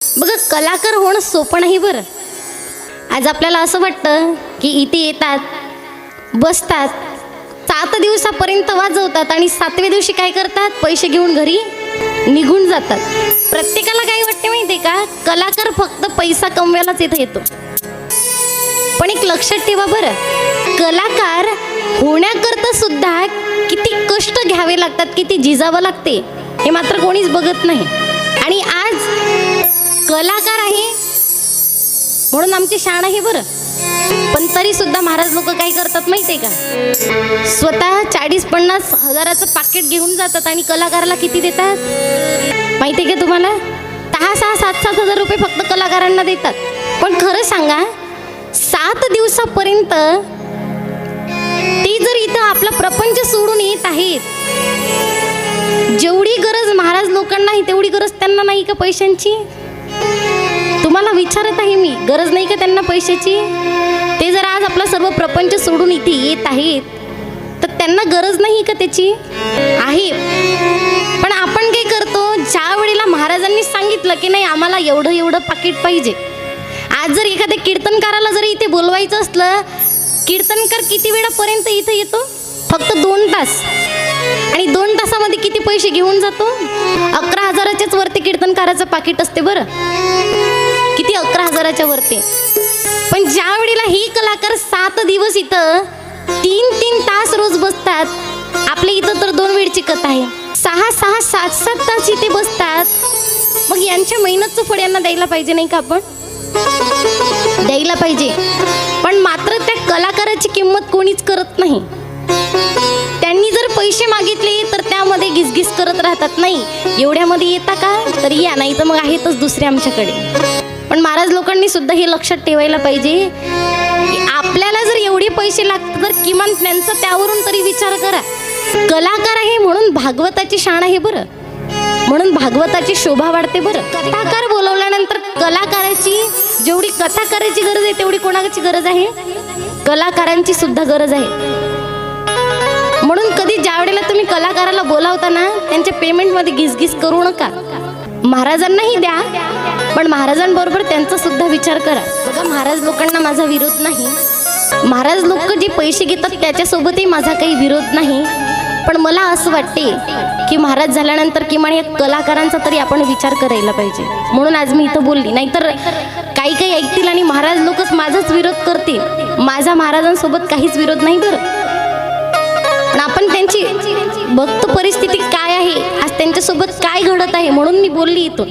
बघा कलाकार होणं सोपं नाही बरं. आज आपल्याला असं वाटतं की इथे येतात बसतात सात दिवसापर्यंत वाजवतात आणि सातव्या दिवशी काय करतात? पैसे घेऊन घरी निघून जातात. प्रत्येकाला काय वाटते माहिती आहे का? कलाकार फक्त पैसा कमवायलाच इथं येतो. पण एक लक्षात ठेवा बरं. कलाकार होण्याकरता सुद्धा किती कष्ट घ्यावे लागतात किती झिजावं लागते हे मात्र कोणीच बघत नाही. कलाकार आहे. म्हणून आमची शाण आहे बरं. पण तरी सुद्धा महाराज लोक काय करतात माहिती आहे का? स्वतः चाळीस पन्नास हजाराचं पाकिट घेऊन जातात आणि कलाकाराला किती देतात? माहिती आहे का तुम्हाला? दहा सहा सात सात हजार रुपये फक्त कलाकारांना देतात. पण खरं सांगा सात दिवसापर्यंत ते जर इथं आपला प्रपंच सोडून येत आहेत जेवढी गरज महाराज लोकांना आहे तेवढी गरज त्यांना नाही का पैशांची? तुम्हाला विचारत आहे मी. गरज नाही का त्यांना पैशाची? ते जर आज आपला सर्व प्रपंच सोडून इथे येत आहेत तर त्यांना गरज नाही का त्याची? आहे. पण आपण काय करतो ज्या वेळेला महाराजांनी सांगितलं की नाही आम्हाला एवढं एवढं पाकिट पाहिजे. आज जर एखाद्या कीर्तनकाराला जर इथे बोलवायचं असलं कीर्तनकार किती वेळापर्यंत इथं येतो? फक्त दोन तास. आणि दोन तासामध्ये किती पैसे घेऊन जातो? अकरा हजाराच्याच वरती कीर्तनकाराचं पाकिट असते बरं. किती अकरा हजाराच्या वरती. पण ज्या वेळेला ही कलाकार सात दिवस इथं तीन तीन तास रोज बसतात आपल्या इथं तर दोन वेळची कथा आहे. सहा सहा सात सात तास इथे बसतात. मग यांच्या मेहनतचं फळ यांना द्यायला पाहिजे नाही का आपण? द्यायला पाहिजे. पण मात्र त्या कलाकाराची किंमत कोणीच करत नाही. त्यांनी जर पैसे मागितले तर त्यामध्ये गिसगिस करत राहतात. नाही एवढ्यामध्ये येता का? तर या नाही तर मग आहेतच दुसरे आमच्याकडे. पण महाराज लोकांनी सुद्धा हे लक्षात ठेवायला पाहिजे. की आपल्याला जर एवढे पैसे लागतात तर किमान त्यांचा त्यावरून तरी विचार करा. कलाकार आहे म्हणून भागवताची शाण आहे बरं. म्हणून भागवताची शोभा वाढते बरं. कथाकार बोलवल्यानंतर कलाकाराची जेवढी कथा करायची गरज आहे तेवढी कोणाची गरज आहे? कलाकारांची सुद्धा गरज आहे. म्हणून कधी ज्या वेळेला तुम्ही कलाकाराला बोलावता ना त्यांच्या पेमेंटमध्ये घिसघिस करू नका. महाराजांनाही द्या. पण महाराजांबरोबर त्यांचा सुद्धा विचार करा. बघा महाराज लोकांना माझा विरोध नाही. महाराज लोक जे पैसे घेतात त्याच्यासोबतही माझा काही विरोध नाही. पण मला असं वाटते की महाराज झाल्यानंतर किमान या कलाकारांचा तरी आपण विचार करायला पाहिजे. म्हणून आज मी इथं बोलली. नाहीतर काही काही ऐकतील आणि महाराज लोकच माझाच विरोध करतील. माझा महाराजांसोबत काहीच विरोध नाही बरं. पण आपण त्यांची बघतो परिस्थिती काय आहे? आज त्यांच्यासोबत काय घडत आहे? म्हणून मी बोलली इथून.